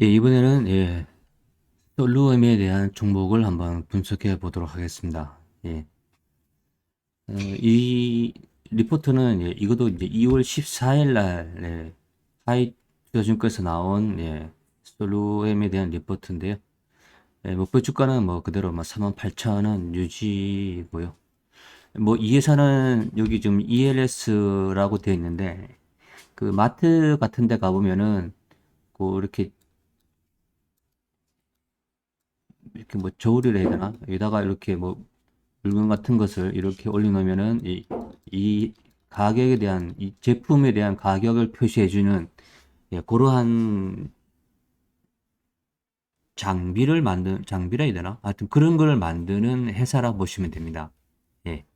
예, 이번에는 예, 솔루엠에 대한 종목을 한번 분석해 보도록 하겠습니다. 예. 어, 이 리포트는 예, 이것도 이제 2월 14일 날 예, 하이 투자증권에서 나온 예, 솔루엠에 대한 리포트인데요. 예, 목표 주가는 뭐 그대로 뭐 38,000원 유지고요. 뭐 이 회사는 여기 좀 ELS라고 되어 있는데 그 마트 같은 데 가보면은 그 이렇게 이렇게 뭐 저울이라 해야 되나? 여기다가 이렇게 뭐 물건 같은 것을 이렇게 올려놓으면은 이, 이 가격에 대한 이 제품에 대한 가격을 표시해주는 예, 그러한 장비를 만든 장비라 해야 되나? 하여튼 그런 걸 만드는 회사라 보시면 됩니다. 예.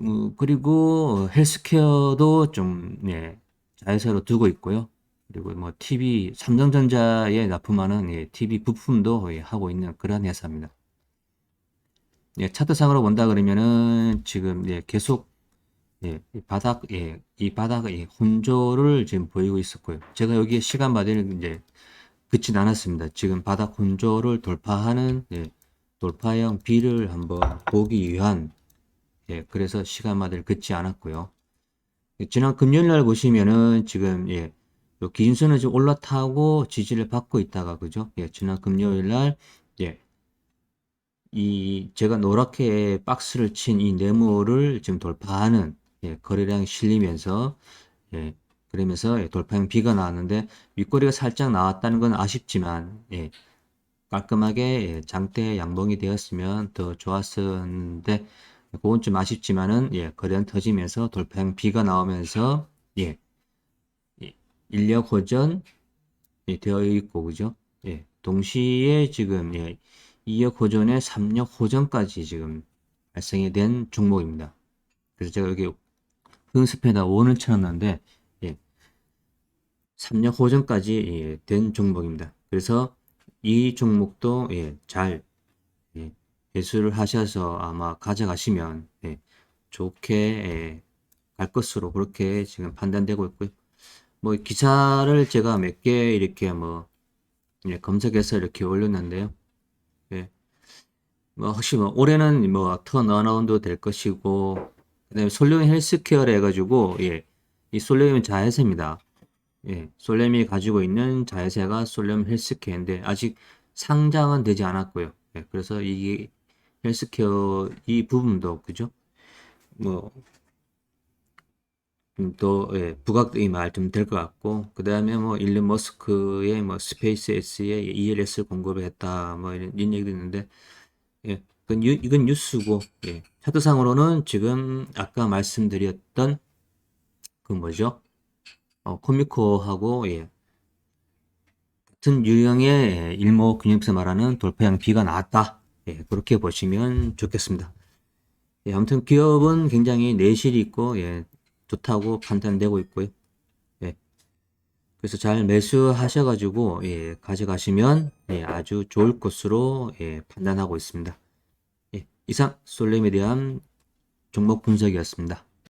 어, 그리고 헬스케어도 좀 예, 자회사로 두고 있고요. 그리고 뭐 TV 삼성전자에 납품하는 예, TV 부품도 예, 하고 있는 그런 회사입니다. 예, 차트상으로 본다 그러면은 지금 예, 계속 예, 이 바닥 예, 이 바닥 예, 혼조를 지금 보이고 있었고요. 제가 여기에 시간마다는 이제 그치는 않았습니다. 지금 바닥 혼조를 돌파하는 예, 돌파형 B를 한번 보기 위한 예, 그래서 시간마다를 긋지 않았고요. 예, 지난 금요일 날 보시면은 지금 예, 요 기준선을 좀 올라타고 지지를 받고 있다가 그죠? 예, 지난 금요일 날 예, 이 제가 노랗게 박스를 친 이 네모를 지금 돌파하는 예, 거래량이 실리면서 예, 그러면서 예, 돌파형 B가 나왔는데 윗꼬리가 살짝 나왔다는 건 아쉽지만 예, 깔끔하게 예, 장대 양봉이 되었으면 더 좋았었는데 그건 좀 아쉽지만은 예, 거래량 터지면서 돌파형 B가 나오면서 예, 예, 인력 호전 예, 되어 있고 그죠? 예, 동시에 지금 예, 2역 호전에 3역 호전까지 지금 발생이 된 종목입니다. 그래서 제가 여기 흥스페다 원을 쳐놨는데 예, 3역 호전까지 예, 된 종목입니다. 그래서 이 종목도 예, 잘 예, 매수를 하셔서 아마 가져가시면 예, 좋게 예, 갈 것으로 그렇게 지금 판단되고 있고요. 뭐 기사를 제가 몇 개 이렇게 뭐 예, 검색해서 이렇게 올렸는데요. 예. 뭐 혹시 뭐 올해는 뭐 턴어라운드 될 것이고 그다음에 솔레움 헬스케어를 해가지고 예, 이 솔레움은 자회사입니다. 예, 솔렘이 가지고 있는 자회사가 솔렘 헬스케어인데 아직 상장은 되지 않았고요. 예, 그래서 이게 헬스케어 이 부분도 그죠? 뭐 음, 또 예, 부각이 말좀 될 것 같고 그 다음에 뭐 일론 머스크의 뭐 스페이스 X에 ELS를 공급을 했다 뭐 이런, 이런 얘기도 있는데 예, 이건, 뉴, 이건 뉴스고 예, 차트상으로는 지금 아까 말씀드렸던 그 뭐죠? 어, 코미코하고 예, 같은 유형의 예, 일목균형에서 말하는 돌파형 B가 나왔다. 예, 그렇게 보시면 좋겠습니다. 예, 아무튼 기업은 굉장히 내실이 있고 예, 좋다고 판단되고 있고요. 예, 그래서 잘 매수하셔가지고 예, 가져가시면 예, 아주 좋을 것으로 예, 판단하고 있습니다. 예, 이상 대한 종목 분석이었습니다.